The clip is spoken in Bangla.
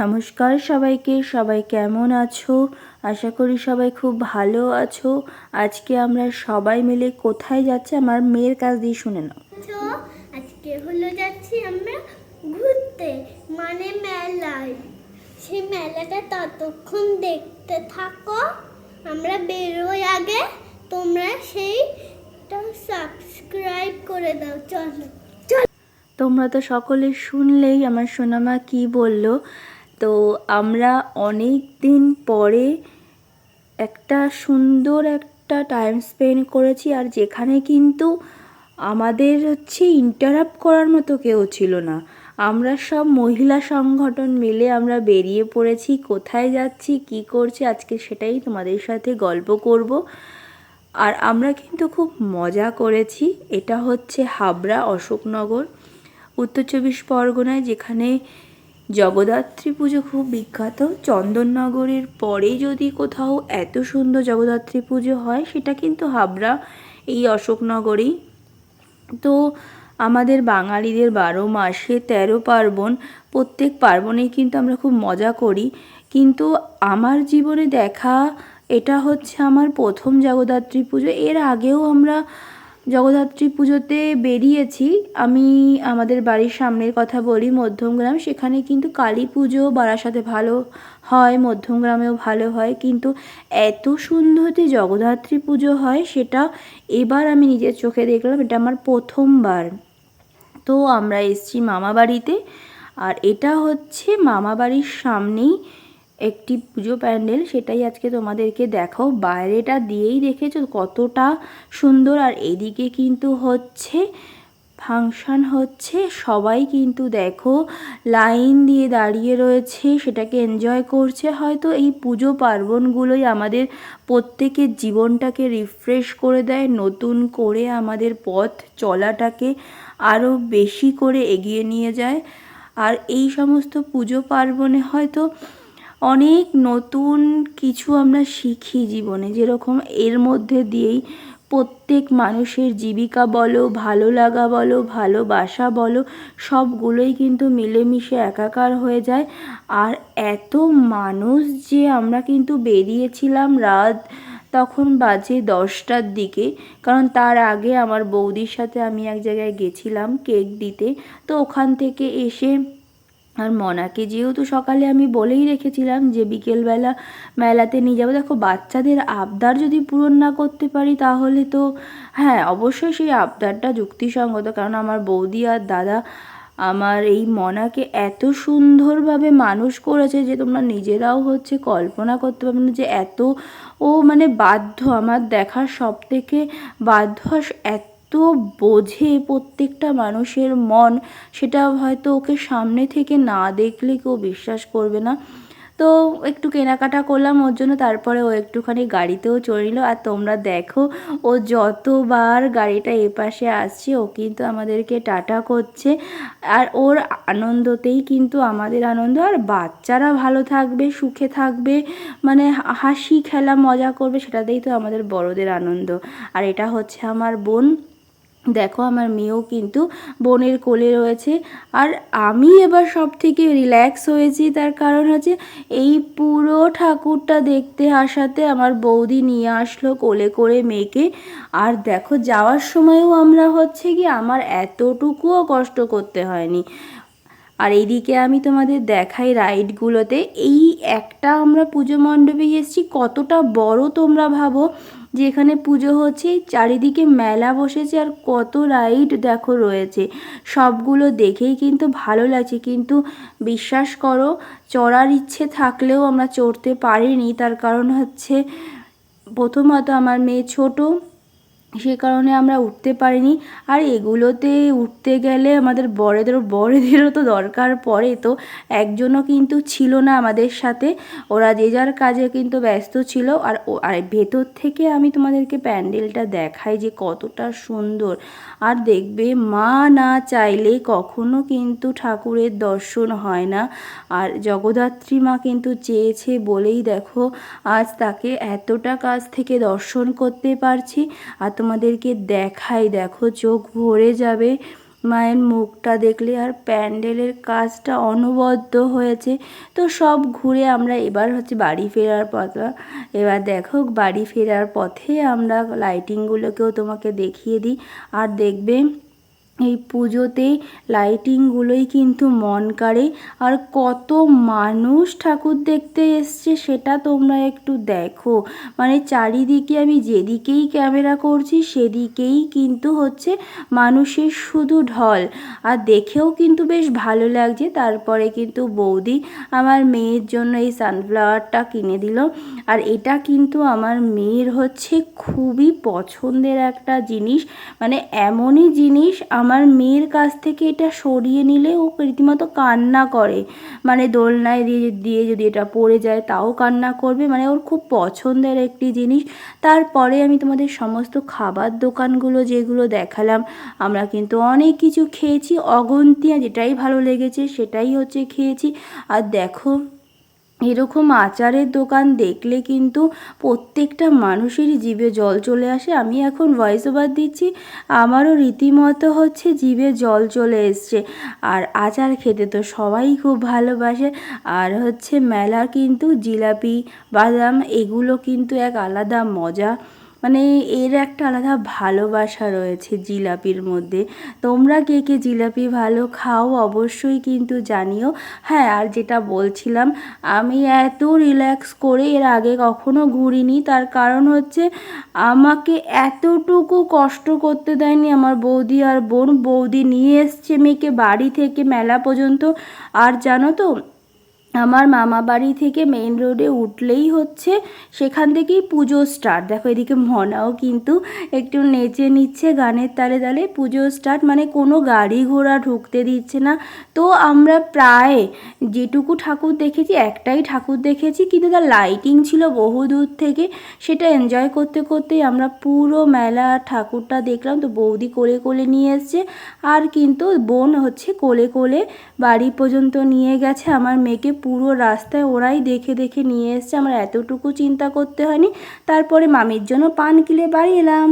নমস্কার সবাইকে সবাই কেমন আছো? আশা করি সবাই খুব ভালো আছো। আজকে আমরা সবাই মিলে কোথায় যাচ্ছে আমার মেয়ের কাছ দিয়ে শুনে নাও। আজকে হলো যাচ্ছি আমরা ঘুরতে মানে মেলায়। সেই মেলাটা ততক্ষণ দেখতে থাকো আমরা বেরোই আগে। তোমরা সেইটা সাবস্ক্রাইব করে দাও চলো। তোমরা তো সকলে শুনলেই আমার সোনামা কি বলল? তো আমরা অনেক দিন পরে একটা সুন্দর একটা টাইম স্পেন্ড করেছি আর যেখানে কিন্তু আমাদের হচ্ছে ইন্টারাপ্ট করার মতো কেউ ছিল না। আমরা সব মহিলা সংগঠন মিলে আমরা বেরিয়ে পড়েছি, কোথায় যাচ্ছি, কি করছি, আজকে সেটাই তোমাদের সাথে গল্প করব। আর আমরা কিন্তু খুব মজা করেছি, এটা হচ্ছে হাবড়া অশোকনগর, উত্তর চব্বিশ পরগনায় যেখানে জগদ্ধাত্রী পুজো খুব বিখ্যাত। চন্দননগরের পরে যদি কোথাও এত সুন্দর জগদ্ধাত্রী পুজো হয়, সেটা কিন্তু হাবড়া, এই অশোকনগরেই। তো আমাদের বাঙালিদের বারো মাসে তেরো পার্বণ, প্রত্যেক পার্বণেই কিন্তু আমরা খুব মজা করি। কিন্তু আমার জীবনে দেখা, এটা হচ্ছে আমার প্রথম জগদ্ধাত্রী পুজো। এর আগেও আমরা জগদ্ধাত্রী পুজোতে বেরিয়েছি। আমি আমাদের বাড়ির সামনের কথা বলি মধ্যমগ্রাম সেখানে কিন্তু কালী পুজো বারাসাতে ভালো হয় মধ্যমগ্রামেও ভালো হয়। কিন্তু এত সুন্দর যে জগদ্ধাত্রী পুজো হয়, সেটা এবার আমি নিজের চোখে দেখলাম। এটা আমার প্রথমবার। তো আমরা এসছি মামা বাড়িতে আর এটা হচ্ছে মামা বাড়ির সামনেই একটি পুজো প্যান্ডেল, সেটাই আজকে তোমাদেরকে দেখাও। বাইরেটা দিয়েই দেখেছ কতটা সুন্দর। আর এদিকে কিন্তু হচ্ছে, ফাংশন হচ্ছে, সবাই কিন্তু দেখো লাইন দিয়ে দাঁড়িয়ে রয়েছে, সেটাকে এনজয় করছে। হয়তো এই পুজো পার্বণগুলোই আমাদের প্রত্যেকের জীবনটাকে রিফ্রেশ করে দেয়, নতুন করে আমাদের পথ চলাটাকে আরও বেশি করে এগিয়ে নিয়ে যায়। আর এই সমস্ত পুজো পার্বণে হয়তো অনেক নতুন কিছু আমরা শিখি জীবনে। যেরকম এর মধ্যে দিয়েই প্রত্যেক মানুষের জীবিকা বলো, ভালো লাগা বলো, ভালোবাসা বলো, সবগুলোই কিন্তু মিলেমিশে একাকার হয়ে যায়। আর এত মানুষ যে আমরা কিন্তু বেরিয়েছিলাম রাত তখন বাজে দশটার দিকে, কারণ তার আগে আমার বৌদির সাথে আমি এক জায়গায় গেছিলাম কেক দিতে। তো ওখান থেকে এসে আর মনাকে যেহেতু সকালে আমি বলেই রেখেছিলাম যে বিকেলবেলা মেলাতে নিয়ে যাব, দেখো বাচ্চাদের আবদার যদি পূরণ না করতে পারি তাহলে তো হ্যাঁ অবশ্যই সেই আবদারটা যুক্তিসঙ্গত, কারণ আমার বৌদি আর দাদা আমার এই মনাকে এত সুন্দরভাবে মানুষ করেছে যে তোমরা নিজেরাও হচ্ছে কল্পনা করতে পারবে না যে এত, ও মানে বাধ্য, আমার দেখার সব থেকে বাধ্য এত বোঝে প্রত্যেকটা মানুষের মন, সেটা হয়তো ওকে সামনে থেকে না দেখলে কেউ বিশ্বাস করবে না। তো একটু কেনাকাটা করলাম ওর জন্য, তারপরে ও একটুখানি গাড়িতেও চড়ে নিল আর তোমরা দেখো, ও যতবার গাড়িটা এপাশে আসছে, ও কিন্তু আমাদেরকে টাটা করছে। আর ওর আনন্দতেই কিন্তু আমাদের আনন্দ। আর বাচ্চারা ভালো থাকবে, সুখে থাকবে মানে হাসি খেলা, মজা করবে, সেটাতেই তো আমাদের বড়দের আনন্দ। আর এটা হচ্ছে আমার বোন। দেখো আমার মেয়েও কিন্তু বোনের কোলে রয়েছে। আর আমি এবার সব থেকে রিল্যাক্স হয়েছি, তার কারণ হচ্ছে এই পুরো ঠাকুরটা দেখতে আসাতে আমার বৌদি নিয়ে আসলো কোলে করে মেয়েকে। আর দেখো, যাওয়ার সময়ও আমরা হচ্ছে কি আমার এতটুকুও কষ্ট করতে হয়নি। আর এইদিকে আমি তোমাদের দেখাই রাইডগুলোতে। এই একটা আমরা পুজো মণ্ডপে এসেছি কতটা বড় তোমরা ভাবো। যে এখানে পুজো হচ্ছে, চারিদিকে মেলা বসেছে আর কত রাইড দেখো রয়েছে। সবগুলো দেখেই কিন্তু ভালো লাগছে। কিন্তু বিশ্বাস করো, চড়ার ইচ্ছে থাকলেও আমরা চড়তে পারিনি। তার কারণ হচ্ছে, প্রথমত আমার মেয়ে ছোটো সে কারণে আমরা উঠতে পারিনি। আর এগুলোতে উঠতে গেলে আমাদের বড়েদেরও বড়েদেরও তো দরকার পড়ে। তো একজনও কিন্তু ছিল না আমাদের সাথে। ওরা যে যার কাজে কিন্তু ব্যস্ত ছিল। আর আর ভেতর থেকে আমি তোমাদেরকে প্যান্ডেলটা দেখাই যে কতটা সুন্দর। আর দেখবে মা না চাইলে কখনো কিন্তু ঠাকুরের দর্শন হয় না। আর জগদ্ধাত্রী মা কিন্তু চেয়েছে বলেই দেখো, আজ তাকে এতটা কাছ থেকে দর্শন করতে পারছি। আর তোমাদেরকে দেখাই। দেখো, চোখ ভরে যাবে। মায়ের মুখটা দেখলে আর প্যান্ডেলের কাজটা অনবদ্য হয়েছে। তো সব ঘুরে আমরা এবার হচ্ছে বাড়ি ফেরার পথ। এবার দেখো, বাড়ি ফেরার পথে আমরা লাইটিংগুলোকেও তোমাকে দেখিয়ে দিই। আর দেখবে এই পুজোতে লাইটিংগুলোই কিন্তু মন কাড়ে। আর কত মানুষ ঠাকুর দেখতে এসছে সেটা তোমরা একটু দেখো। মানে চারিদিকে আমি যেদিকেই ক্যামেরা করছি সেদিকেই কিন্তু হচ্ছে মানুষের শুধু ঢল। আর দেখেও কিন্তু বেশ ভালো লাগছে। তারপরে কিন্তু বৌদি আমার মেয়ের জন্য এই সানফ্লাওয়ারটা কিনে দিল। আর এটা কিন্তু আমার মেয়ের হচ্ছে খুবই পছন্দের একটা জিনিস। মানে এমনই জিনিস আমার মেয়ের কাছ থেকে এটা সরিয়ে নিলে ও রীতিমতো কান্না করে। মানে দোলনায় দিয়ে দিয়ে যদি এটা পড়ে যায় তাও কান্না করবে। মানে ওর খুব পছন্দের একটি জিনিস। তারপরে আমি তোমাদের সমস্ত খাবার দোকানগুলো যেগুলো দেখালাম, আমরা কিন্তু অনেক কিছু খেয়েছি। অগন্তি আর যেটাই ভালো লেগেছে সেটাই হচ্ছে খেয়েছি। আর দেখো এরকম আচারের দোকান দেখলে কিন্তু প্রত্যেকটা মানুষেরই জীবে জল চলে আসে। আমি এখন ভয়েস ওভার দিচ্ছি। আমারও রীতিমতো হচ্ছে জীবে জল চলে এসছে। আর আচার খেতে তো সবাই খুব ভালোবাসে। আর হচ্ছে মেলার কিন্তু জিলাপি, বাদাম এগুলো কিন্তু এক আলাদা মজা। মানে এর একটা আলাদা ভালোবাসা রয়েছে জিলাপির মধ্যে। তোমরা কে কে জিলাপি ভালো খাও অবশ্যই কিন্তু জানিও। হ্যাঁ আর যেটা বলছিলাম, আমি এত রিল্যাক্স করে এর আগে কখনো ঘুরিনি। তার কারণ হচ্ছে আমাকে এতটুকু কষ্ট করতে দেয়নি আমার বৌদি আর বোন। বৌদি নিয়ে এসছে মেয়েকে বাড়ি থেকে মেলা পর্যন্ত। আর জানো তো আমার মামা বাড়ি থেকে মেন রোডে উঠলেই হচ্ছে, সেখান থেকেই পুজো স্টার্ট দেখো এদিকে মনাও কিন্তু একটু নেচে নিচ্ছে গানের তালে তালে, পুজো স্টার্ট মানে কোনো গাড়ি ঘোড়া ঢুকতে দিচ্ছে না। তো আমরা প্রায় যেটুকু ঠাকুর দেখেছি, একটাই ঠাকুর দেখেছি, কিন্তু তার লাইটিং ছিল বহু দূর থেকে। সেটা এনজয় করতে করতেই আমরা পুরো মেলা ঠাকুরটা দেখলাম, তো বৌদি কোলে কোলে নিয়ে এসছে। আর কিন্তু বোন হচ্ছে কোলে কোলে বাড়ি পর্যন্ত নিয়ে গেছে, আমার মেয়েকে পুরো রাস্তায় ওরাই দেখে দেখে নিয়ে এসছে। আমার এতটুকু চিন্তা করতে হয়নি। তারপরে মামির জন্য পান কিলে বাড়ি এলাম।